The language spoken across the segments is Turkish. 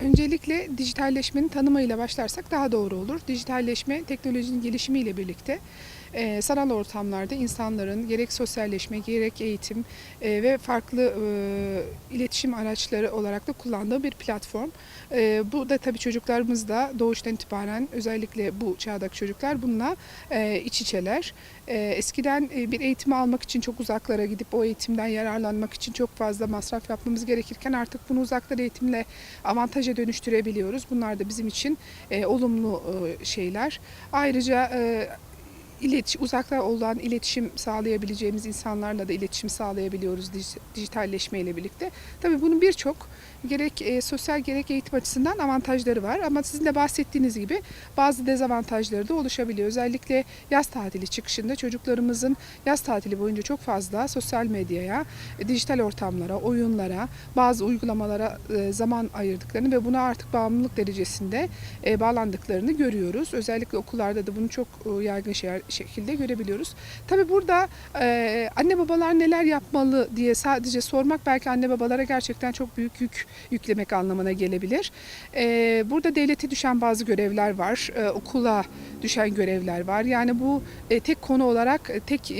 Öncelikle dijitalleşmenin tanımıyla başlarsak daha doğru olur. Dijitalleşme teknolojinin gelişimiyle birlikte e, sanal ortamlarda insanların gerek sosyalleşme, gerek eğitim e, ve farklı e, iletişim araçları olarak da kullandığı bir platform. E, bu da tabii çocuklarımız da doğuştan itibaren özellikle bu çağdaki çocuklar bununla e, iç içeler. E, eskiden e, bir eğitimi almak için çok uzaklara gidip o eğitimden yararlanmak için çok fazla masraf yapmamız gerekirken artık bunu uzaktan eğitimle avantaja dönüştürebiliyoruz. Bunlar da bizim için e, olumlu e, şeyler. Ayrıca e, iletiş, uzakta olan iletişim sağlayabileceğimiz insanlarla da iletişim sağlayabiliyoruz dij- dijitalleşme ile birlikte. Tabii bunun birçok gerek e, sosyal gerek eğitim açısından avantajları var ama sizin de bahsettiğiniz gibi bazı dezavantajları da oluşabiliyor. Özellikle yaz tatili çıkışında çocuklarımızın yaz tatili boyunca çok fazla sosyal medyaya, e, dijital ortamlara, oyunlara, bazı uygulamalara e, zaman ayırdıklarını ve buna artık bağımlılık derecesinde e, bağlandıklarını görüyoruz. Özellikle okullarda da bunu çok e, yaygın şey, şekilde görebiliyoruz. Tabii burada e, anne babalar neler yapmalı diye sadece sormak belki anne babalara gerçekten çok büyük yük yüklemek anlamına gelebilir. E, burada devlete düşen bazı görevler var, e, okula düşen görevler var. Yani bu e, tek konu olarak e, tek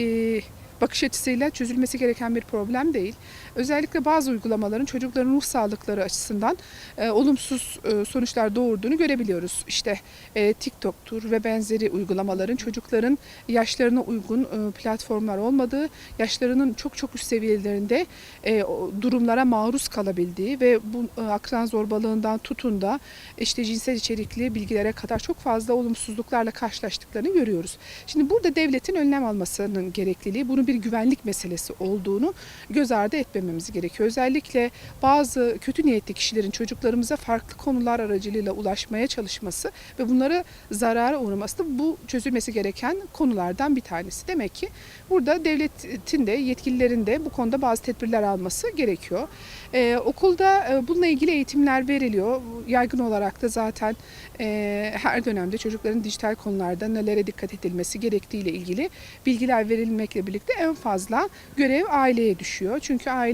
bakış açısıyla çözülmesi gereken bir problem değil. Özellikle bazı uygulamaların çocukların ruh sağlıkları açısından e, olumsuz e, sonuçlar doğurduğunu görebiliyoruz. İşte e, TikTok'tur ve benzeri uygulamaların çocukların yaşlarına uygun e, platformlar olmadığı, yaşlarının çok çok üst seviyelerinde e, durumlara maruz kalabildiği ve bu e, akran zorbalığından tutun da işte cinsel içerikli bilgilere kadar çok fazla olumsuzluklarla karşılaştıklarını görüyoruz. Şimdi burada devletin önlem almasının gerekliliği, bunun bir güvenlik meselesi olduğunu göz ardı etmememiz gerekiyor. Özellikle bazı kötü niyetli kişilerin çocuklarımıza farklı konular aracılığıyla ulaşmaya çalışması ve bunlara zarara uğraması da bu çözülmesi gereken konulardan bir tanesi. Demek ki burada devletin de yetkililerin de bu konuda bazı tedbirler alması gerekiyor. Ee, okulda e, bununla ilgili eğitimler veriliyor. Yaygın olarak da zaten e, her dönemde çocukların dijital konularda nelere dikkat edilmesi gerektiğiyle ilgili bilgiler verilmekle birlikte en fazla görev aileye düşüyor. Çünkü aile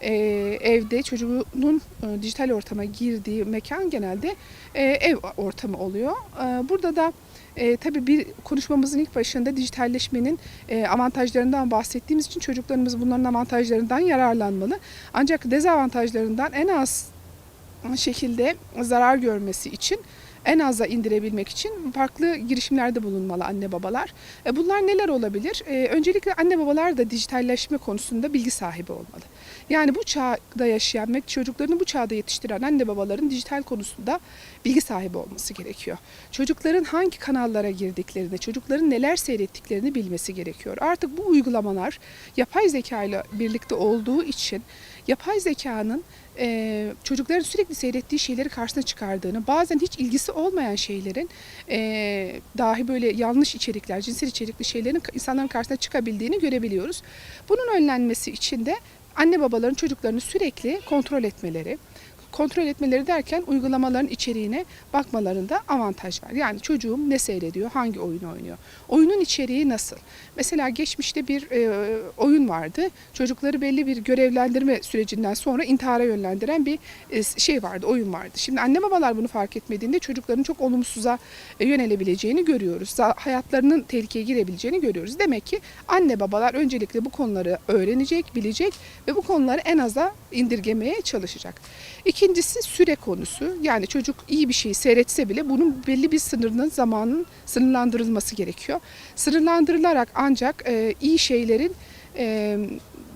e, evde çocuğunun e, dijital ortama girdiği mekan genelde e, ev ortamı oluyor. E, burada da e, tabii bir konuşmamızın ilk başında dijitalleşmenin e, avantajlarından bahsettiğimiz için çocuklarımız bunların avantajlarından yararlanmalı. Ancak dezavantajlarından en az şekilde zarar görmesi için en aza indirebilmek için farklı girişimlerde bulunmalı anne babalar. E, Bunlar neler olabilir? E, Öncelikle anne babalar da dijitalleşme konusunda bilgi sahibi olmalı. Yani bu çağda yaşayan ve çocuklarını bu çağda yetiştiren anne babaların dijital konusunda bilgi sahibi olması gerekiyor. Çocukların hangi kanallara girdiklerini, çocukların neler seyrettiklerini bilmesi gerekiyor. Artık bu uygulamalar yapay zeka ile birlikte olduğu için yapay zekanın e, çocukların sürekli seyrettiği şeyleri karşısına çıkardığını, bazen hiç ilgisi olmayan şeylerin e, dahi böyle yanlış içerikler, cinsel içerikli şeylerin insanların karşısına çıkabildiğini görebiliyoruz. Bunun önlenmesi için de anne babaların çocuklarını sürekli kontrol etmeleri, kontrol etmeleri derken uygulamaların içeriğine bakmalarında avantaj var. Yani çocuğum ne seyrediyor, hangi oyunu oynuyor, oyunun içeriği nasıl? Mesela geçmişte bir e, oyun vardı. Çocukları belli bir görevlendirme sürecinden sonra intihara yönlendiren bir e, şey vardı, oyun vardı. Şimdi anne babalar bunu fark etmediğinde çocukların çok olumsuza e, yönelebileceğini görüyoruz. Hayatlarının tehlikeye girebileceğini görüyoruz. Demek ki anne babalar öncelikle bu konuları öğrenecek, bilecek ve bu konuları en aza indirgemeye çalışacak. İkincisi süre konusu. Yani çocuk iyi bir şeyi seyretse bile bunun belli bir sınırının zamanın sınırlandırılması gerekiyor. Sınırlandırılarak ancak e, iyi şeylerin e,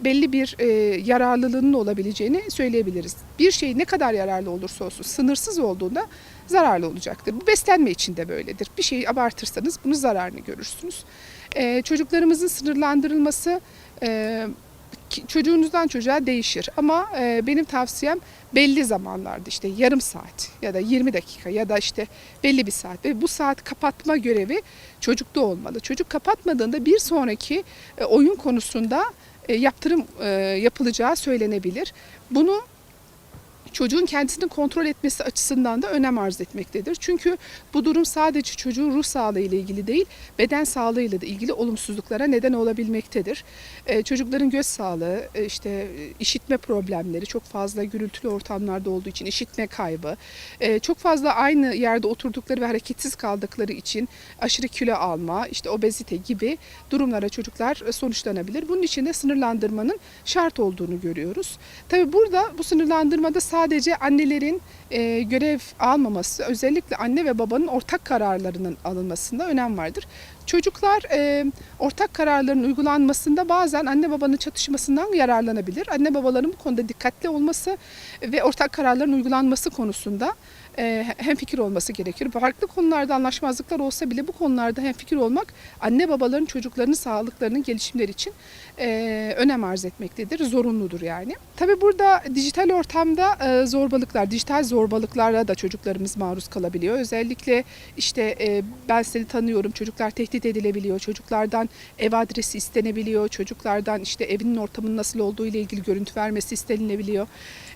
belli bir e, yararlılığının olabileceğini söyleyebiliriz. Bir şey ne kadar yararlı olursa olsun sınırsız olduğunda zararlı olacaktır. Bu beslenme için de böyledir. Bir şeyi abartırsanız bunun zararını görürsünüz. E, çocuklarımızın sınırlandırılması e, çocuğunuzdan çocuğa değişir. Ama e, benim tavsiyem belli zamanlarda işte yarım saat ya da 20 dakika ya da işte belli bir saat ve bu saat kapatma görevi çocukta olmalı. Çocuk kapatmadığında bir sonraki e, oyun konusunda e, yaptırım e, yapılacağı söylenebilir. Bunu çocuğun kendisini kontrol etmesi açısından da önem arz etmektedir. Çünkü bu durum sadece çocuğun ruh sağlığı ile ilgili değil, beden sağlığıyla da ilgili olumsuzluklara neden olabilmektedir. Ee, çocukların göz sağlığı, e, işte e, işitme problemleri, çok fazla gürültülü ortamlarda olduğu için işitme kaybı, e, çok fazla aynı yerde oturdukları ve hareketsiz kaldıkları için aşırı kilo alma, işte obezite gibi durumlara çocuklar e, sonuçlanabilir. Bunun için de sınırlandırmanın şart olduğunu görüyoruz. Tabii burada bu sınırlandırmada sadece annelerin e, görev almaması, özellikle anne ve babanın ortak kararlarının alınmasında önem vardır. Çocuklar e, ortak kararların uygulanmasında bazen anne babanın çatışmasından yararlanabilir. Anne babaların bu konuda dikkatli olması ve ortak kararların uygulanması konusunda e, hemfikir olması gerekir. Farklı konularda anlaşmazlıklar olsa bile bu konularda hemfikir olmak anne babaların çocuklarının sağlıklarının gelişimleri için e, önem arz etmektedir. Zorunludur yani. Tabii burada dijital ortamda e, zorbalıklar, dijital zorbalıklara da çocuklarımız maruz kalabiliyor. Özellikle işte e, ben seni tanıyorum, çocuklar tehdit edilebiliyor, çocuklardan ev adresi istenebiliyor, çocuklardan işte evinin ortamının nasıl olduğu ile ilgili görüntü vermesi istenilebiliyor.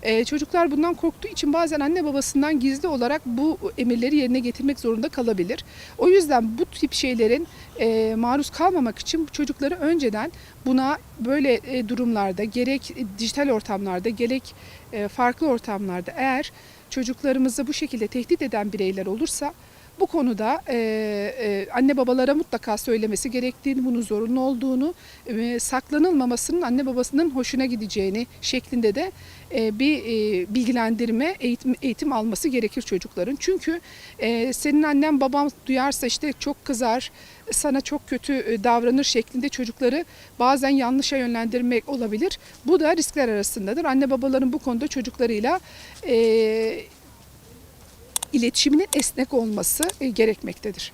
E, çocuklar bundan korktuğu için bazen anne babasından gizli olarak bu emirleri yerine getirmek zorunda kalabilir. O yüzden bu tip şeylerin e, maruz kalmamak için çocukları önceden buna böyle e, durumlarda gerek dijital ortamlarda gerek e, farklı ortamlarda eğer çocuklarımızı bu şekilde tehdit eden bireyler olursa bu konuda e, e, anne babalara mutlaka söylemesi gerektiğini, bunun zorunlu olduğunu, e, saklanılmamasının anne babasının hoşuna gideceğini şeklinde de e, bir e, bilgilendirme, eğitim, eğitim alması gerekir çocukların. Çünkü e, senin annen babam duyarsa işte çok kızar, sana çok kötü davranır şeklinde çocukları bazen yanlışa yönlendirmek olabilir. Bu da riskler arasındadır. Anne babaların bu konuda çocuklarıyla e, iletişiminin esnek olması e, gerekmektedir.